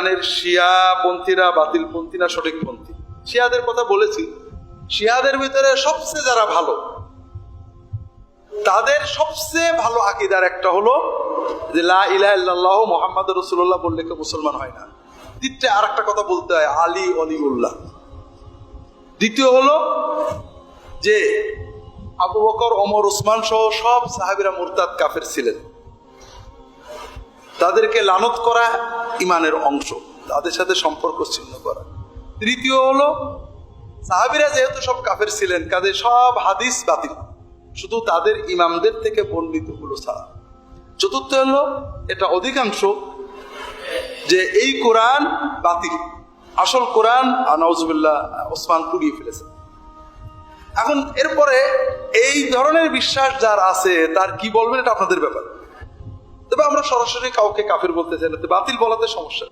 ইরানের শিয়া পন্থীরা বাতিল পন্থী না সঠিক পন্থী শিয়াদের কথা বলেছি। শিয়াদের ভিতরে সবচেয়ে যারা ভালো, তাদের সবচেয়ে ভালো আকিদার একটা হলো যে মোহাম্মদ রসুল্লাহ বললে কেউ মুসলমান হয় না। দ্বিতীয় আর একটা কথা বলতে হয়, আলী অলিউল্লাহ। দ্বিতীয় হলো যে আবু বকর, ওমর ওসমান সহ সব সাহাবিরা মুরতাদ কাফের ছিলেন। তাদেরকে লানত করা ইমানের অংশ, তাদের সাথে সম্পর্ক ছিন্ন করা। তৃতীয় হলো, সাহাবিরা যেহেতু সব কাফের ছিলেন কাজে সব হাদিস বাতিল। শুধু তাদের ইমামদের থেকে বর্ণিত হলো ছাড়া। চতুর্থ হলো, এটা অধিকাংশ যে এই কোরআন বাতিল। আসল কোরআন নওয়াজুবিল্লাহ ওসমান পুড়িয়ে ফেলেছে। এখন এরপরে এই ধরনের বিশ্বাস যার আছে, তার কি বলবেন এটা আপনাদের ব্যাপার। তবে আমরা সরাসরি কাউকে কাফের বলতে চাই না বাতিল বলাতে সমস্যা